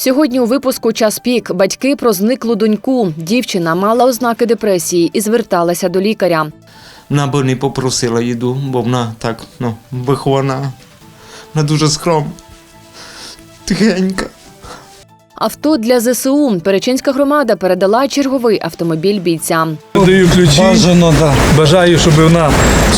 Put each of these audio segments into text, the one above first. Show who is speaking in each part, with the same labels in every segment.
Speaker 1: Сьогодні у випуску час пік батьки про зниклу доньку. Дівчина мала ознаки депресії і зверталася до лікаря.
Speaker 2: Вона би не попросила їду, бо вона так ну, вихована. Вона дуже скромна, тихенька.
Speaker 1: Авто для ЗСУ. Перечинська громада передала черговий автомобіль бійцям.
Speaker 3: Даю ключі.
Speaker 4: Бажано, да.
Speaker 3: Бажаю, щоб вона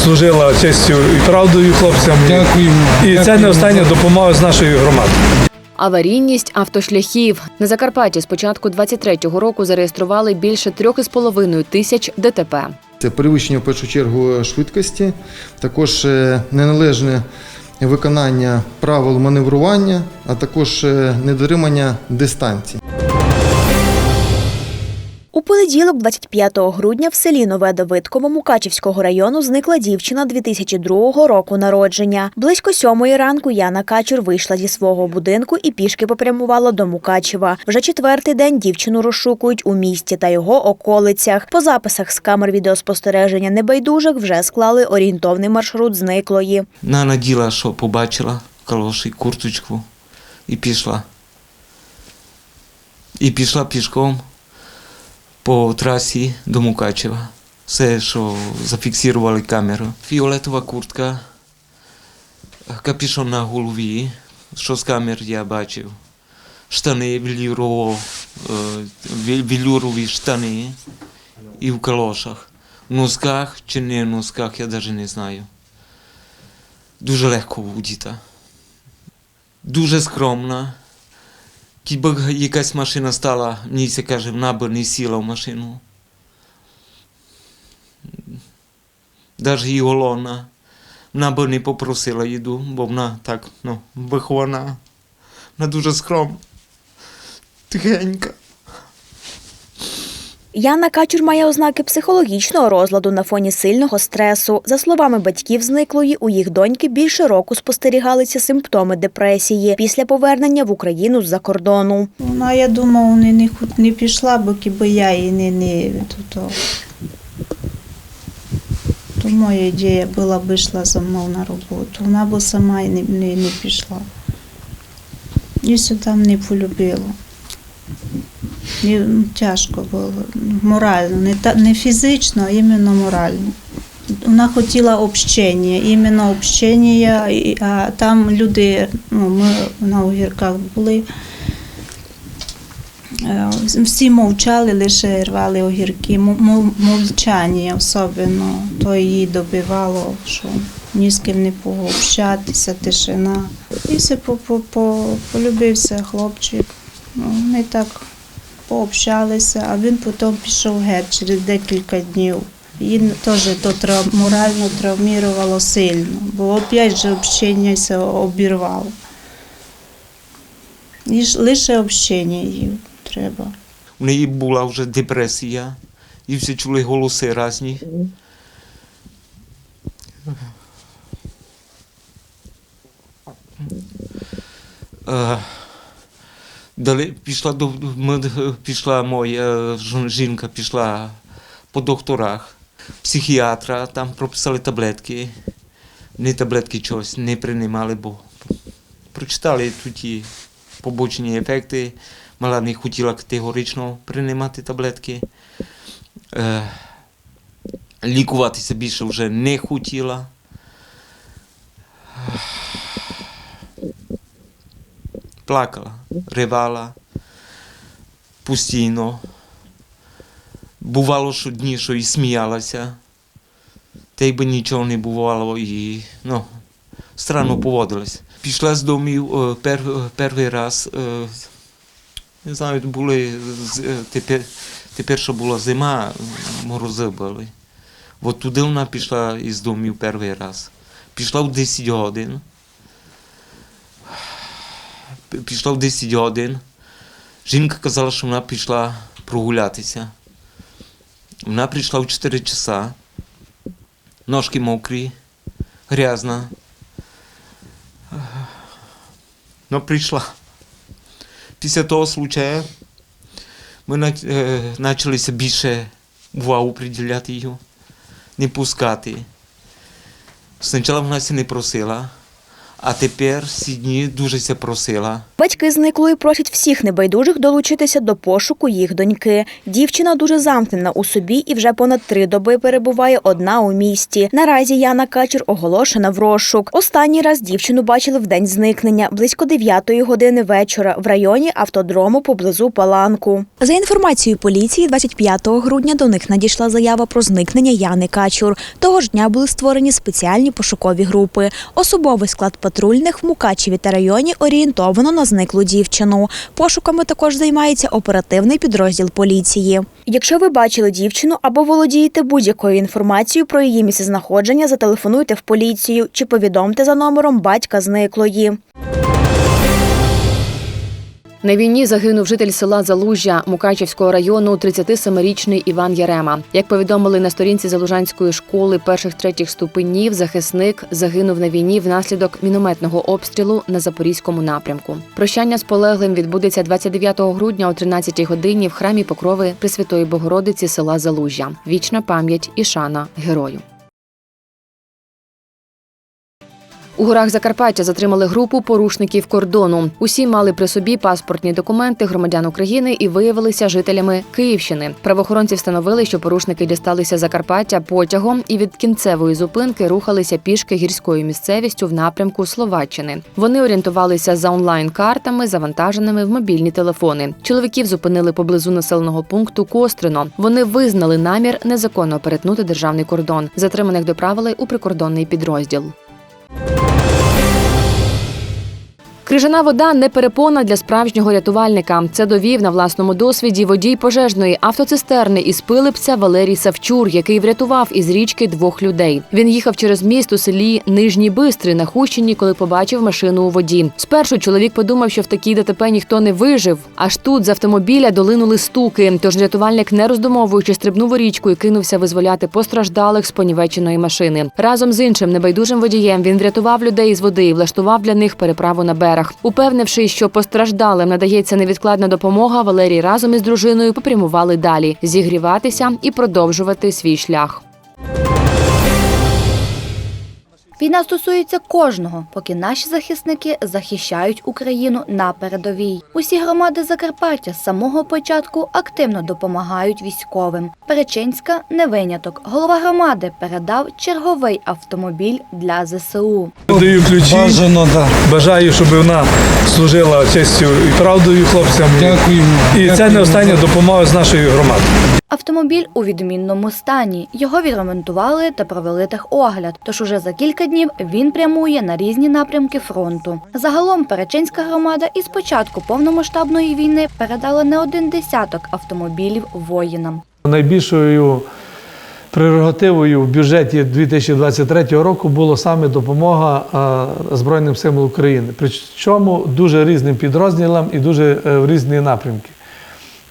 Speaker 3: служила честю і правдою хлопцям.
Speaker 4: Дякуємо.
Speaker 3: І це не остання допомога з нашої громади.
Speaker 1: Аварійність автошляхів на Закарпатті з початку 23-го року зареєстрували більше 3,5 тисяч ДТП.
Speaker 4: Це перевищення в першу чергу швидкості, також е, неналежне виконання правил маневрування, а також е, недотримання дистанції.
Speaker 5: У понеділок, 25 грудня, в селі Нове Давидково Мукачівського району зникла дівчина 2002 року народження. Близько сьомої ранку Яна Качур вийшла зі свого будинку і пішки попрямувала до Мукачева. Вже четвертий день дівчину розшукують у місті та його околицях. По записах з камер відеоспостереження небайдужих вже склали орієнтовний маршрут зниклої.
Speaker 2: Вона наділа, що побачила калоші, курточку і пішла. І пішла пішком по трасі до Мукачева. Все, що зафіксували камеру. Фіолетова куртка, капюшон на голові, що з камер я бачив. Штани велюрово, е, велюрові штани і в калошах. В носках чи не в носках, я навіть не знаю. Дуже легко водіта. Дуже скромна. Кіби якась машина стала, мені каже, вона би не сіла в машину. Навіть і голодна. Вона би не попросила їду, бо вона так, ну, вихована. Вона дуже скромна. Тихенька.
Speaker 5: Яна Качур має ознаки психологічного розладу на фоні сильного стресу. За словами батьків зниклої, у їх доньки більше року спостерігалися симптоми депресії після повернення в Україну з-за кордону.
Speaker 6: Вона, я думаю, не, не, не пішла, бо кіби я її не, не то, то. Моя ідея була б йшла за мною на роботу. Вона б сама і не, не, не пішла. Її там не полюбила. Тяжко було, морально, не, та, не фізично, а іменно морально. Вона хотіла общення, іменно общення, а там люди, ну, ми на огірках були, е, всі мовчали, лише рвали огірки. Мовчання особливо, то її добивало, що ні з ким не пообщатися, тишина. І все по, по, по, полюбився хлопчик. Ну, Вони так пообщалися, а він потім пішов геть через декілька днів. Її теж то трав, морально травмувало сильно, бо опять же общення обірвало. І лише общення їй треба.
Speaker 2: У неї була вже депресія, і всі чули голоси різні. Далі пішла до пішла моя жінка, пішла по докторах, психіатра, там прописали таблетки. Не таблетки чогось не приймали, бо прочитали тут ті побочні ефекти. Мала не хотіла категорично приймати таблетки. Е, лікуватися більше вже не хотіла. Плакала, ривала постійно. Бувало, що дні, що і сміялася. Та якби нічого не бувало і ну, странно поводилась. Пішла з домів пер, перший раз. Не знаю, були тепер, тепер що була зима, морози були. От туди вона пішла із домів перший раз. Пішла в 10 годин. Пішла в 10 годин. Жінка казала, що вона пішла прогулятися. Вона прийшла в 4 часа. Ножки мокрі, грязна. Ну, прийшла. Після того случаю ми почалися більше увагу приділяти її, не пускати. Спочатку вона не просила, А тепер ці дні дуже це просила.
Speaker 5: Батьки зниклої просять всіх небайдужих долучитися до пошуку їх доньки. Дівчина дуже замкнена у собі і вже понад три доби перебуває одна у місті. Наразі Яна Качур оголошена в розшук. Останній раз дівчину бачили в день зникнення близько 9 години вечора в районі автодрому поблизу Паланку. За інформацією поліції, 25 грудня до них надійшла заява про зникнення Яни Качур. Того ж дня були створені спеціальні пошукові групи. Особовий склад патрульних в Мукачеві та районі орієнтовано на зниклу дівчину. Пошуками також займається оперативний підрозділ поліції. Якщо ви бачили дівчину або володієте будь-якою інформацією про її місцезнаходження, зателефонуйте в поліцію чи повідомте за номером батька зниклої.
Speaker 1: На війні загинув житель села Залужжя Мукачівського району 37-річний Іван Ярема. Як повідомили на сторінці Залужанської школи перших третіх ступенів, захисник загинув на війні внаслідок мінометного обстрілу на запорізькому напрямку. Прощання з полеглим відбудеться 29 грудня о 13 годині в храмі Покрови Пресвятої Богородиці села Залужжя. Вічна пам'ять і шана герою. У горах Закарпаття затримали групу порушників кордону. Усі мали при собі паспортні документи громадян України і виявилися жителями Київщини. Правоохоронці встановили, що порушники дісталися Закарпаття потягом і від кінцевої зупинки рухалися пішки гірською місцевістю в напрямку Словаччини. Вони орієнтувалися за онлайн-картами, завантаженими в мобільні телефони. Чоловіків зупинили поблизу населеного пункту Кострино. Вони визнали намір незаконно перетнути державний кордон. Затриманих доправили у прикордонний підрозділ. Крижана вода не перепона для справжнього рятувальника. Це довів на власному досвіді водій пожежної автоцистерни із Пилипця Валерій Савчур, який врятував із річки двох людей. Він їхав через міст у селі Нижні Бистри на Хущині, коли побачив машину у воді. Спершу чоловік подумав, що в такій ДТП ніхто не вижив. Аж тут з автомобіля долинули стуки. Тож рятувальник, не роздумовуючи, стрибнув у річку і кинувся визволяти постраждалих з понівеченої машини. Разом з іншим небайдужим водієм він врятував людей із води і влаштував для них переправу на берег. Упевнившись, що постраждалим надається невідкладна допомога, Валерій разом із дружиною попрямували далі зігріватися і продовжувати свій шлях.
Speaker 7: Війна стосується кожного, поки наші захисники захищають Україну на передовій. Усі громади Закарпаття з самого початку активно допомагають військовим. Перечинська не виняток. Голова громади передав черговий автомобіль для ЗСУ.
Speaker 3: Даю ключі.
Speaker 8: Бажано, да.
Speaker 3: Бажаю, щоб вона служила честю і правдою хлопцям.
Speaker 8: Дякуємо.
Speaker 3: І це не остання допомога з нашої громади.
Speaker 7: Автомобіль у відмінному стані. Його відремонтували та провели техогляд. Тож уже за кілька днів він прямує на різні напрямки фронту. Загалом Перечинська громада із початку повномасштабної війни передала не один десяток автомобілів воїнам.
Speaker 3: Найбільшою прерогативою в бюджеті 2023 року було саме допомога е, Збройним силам України. Причому дуже різним підрозділам і дуже е, в різні напрямки.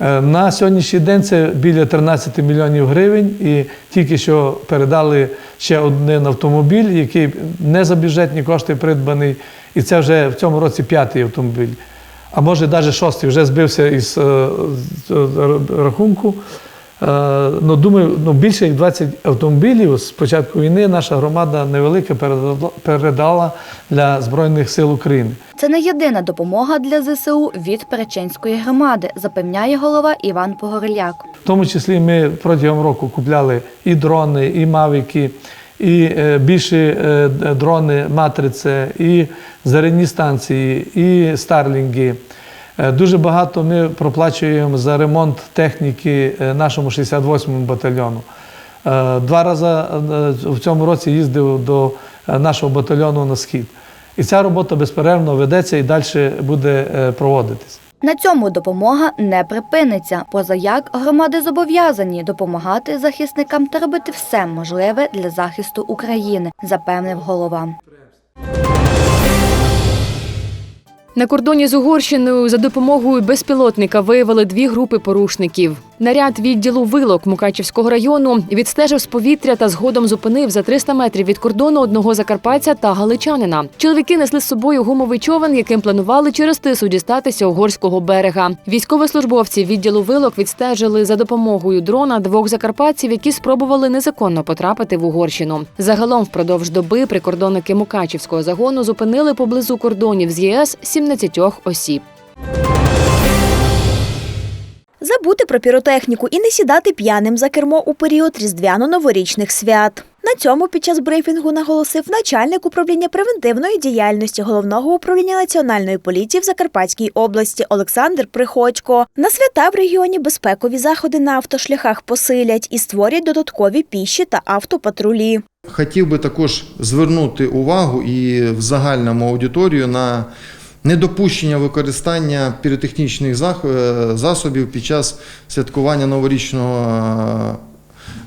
Speaker 3: Е, На сьогоднішній день це біля 13 мільйонів гривень, і тільки що передали ще один автомобіль, який не за бюджетні кошти придбаний, і це вже в цьому році п'ятий автомобіль. А може навіть шостий вже збився із е, рахунку. Е, Ну, думаю, ну, більше як 20 автомобілів з початку війни наша громада невелика передала- для Збройних сил України.
Speaker 7: Це не єдина допомога для ЗСУ від Перечинської громади, запевняє голова Іван Погорляк.
Speaker 3: В тому числі ми протягом року купляли і дрони, і мавіки, і е, більші е, дрони, матрице, і зарядні станції, і старлінги. Е, Дуже багато ми проплачуємо за ремонт техніки е, нашому 68-му батальйону. Е, Два рази в цьому році їздив до нашого батальйону на схід. І ця робота безперервно ведеться і далі буде проводитись.
Speaker 7: На цьому допомога не припиниться. Поза як громади зобов'язані допомагати захисникам та робити все можливе для захисту України, запевнив голова.
Speaker 1: На кордоні з Угорщиною за допомогою безпілотника виявили дві групи порушників. Наряд відділу вилок Мукачівського району відстежив з повітря та згодом зупинив за 300 метрів від кордону одного закарпатця та галичанина. Чоловіки несли з собою гумовий човен, яким планували через тису дістатися угорського берега. Військовослужбовці відділу вилок відстежили за допомогою дрона двох закарпатців, які спробували незаконно потрапити в Угорщину. Загалом впродовж доби прикордонники Мукачівського загону зупинили поблизу кордонів з ЄС 17 осіб.
Speaker 5: Забути про піротехніку і не сідати п'яним за кермо у період різдвяно-новорічних свят. На цьому під час брифінгу наголосив начальник управління превентивної діяльності головного управління національної поліції в Закарпатській області Олександр Приходько. На свята в регіоні безпекові заходи на автошляхах посилять і створять додаткові піші та автопатрулі.
Speaker 4: Хотів би також звернути увагу і в загальному аудиторію на недопущення використання піротехнічних е, засобів під час святкування новорічного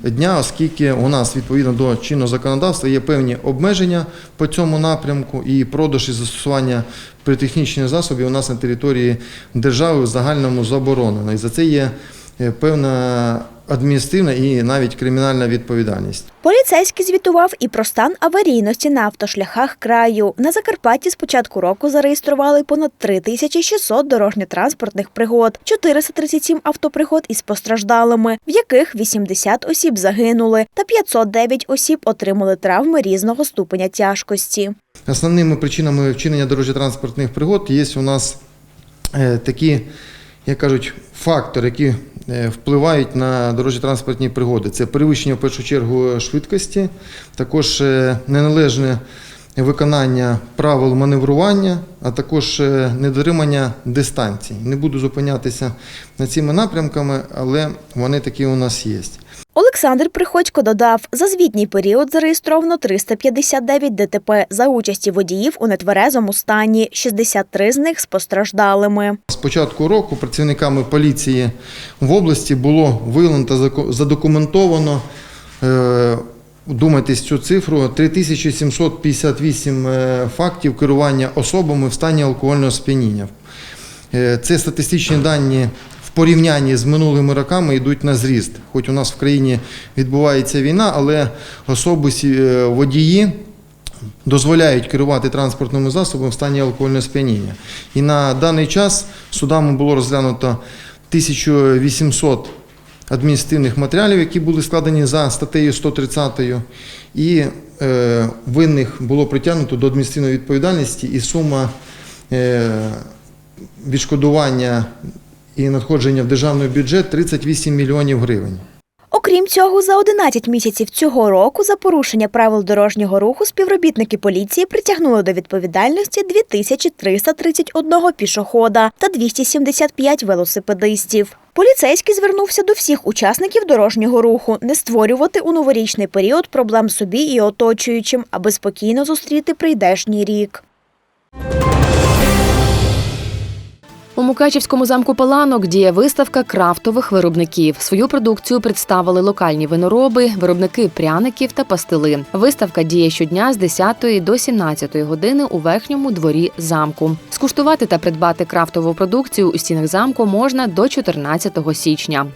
Speaker 4: е, дня, оскільки у нас відповідно до чинного законодавства є певні обмеження по цьому напрямку, і продаж і застосування піротехнічних засобів у нас на території держави в загальному заборонено. І за це є певна адміністративна і навіть кримінальна відповідальність.
Speaker 5: Поліцейський звітував і про стан аварійності на автошляхах краю. На Закарпатті з початку року зареєстрували понад 3600 дорожньо-транспортних пригод, 437 автопригод із постраждалими, в яких 80 осіб загинули, та 509 осіб отримали травми різного ступеня тяжкості.
Speaker 4: Основними причинами вчинення дорожньо-транспортних пригод є у нас е, такі, як кажуть, фактори, які е, впливають на дорожньо-транспортні пригоди. Це перевищення в першу чергу швидкості, також е, неналежне виконання правил маневрування, а також е, недотримання дистанцій. Не буду зупинятися над цими напрямками, але вони такі у нас є.
Speaker 5: Олександр Приходько додав, за звітній період зареєстровано 359 ДТП за участі водіїв у нетверезому стані, 63 з них з постраждалими.
Speaker 4: З початку року працівниками поліції в області було виявлено та задокументовано, е, думайтесь цю цифру, 3758 е, фактів керування особами в стані алкогольного сп'яніння. Е, Це статистичні дані порівнянні з минулими роками йдуть на зріст. Хоч у нас в країні відбувається війна, але особисті е, водії дозволяють керувати транспортними засобами в стані алкогольного сп'яніння. І на даний час судами було розглянуто 1800 адміністративних матеріалів, які були складені за статтею 130, і е, винних було притягнуто до адміністративної відповідальності, і сума е, відшкодування і надходження в державний бюджет 38 мільйонів гривень.
Speaker 5: Окрім цього, за 11 місяців цього року за порушення правил дорожнього руху співробітники поліції притягнули до відповідальності 2331 пішохода та 275 велосипедистів. Поліцейський звернувся до всіх учасників дорожнього руху не створювати у новорічний період проблем собі і оточуючим, аби спокійно зустріти прийдешній рік.
Speaker 1: Мукачівському замку Паланок діє виставка крафтових виробників. Свою продукцію представили локальні винороби, виробники пряників та пастили. Виставка діє щодня з 10 до 17 години у верхньому дворі замку. Скуштувати та придбати крафтову продукцію у стінах замку можна до 14 січня.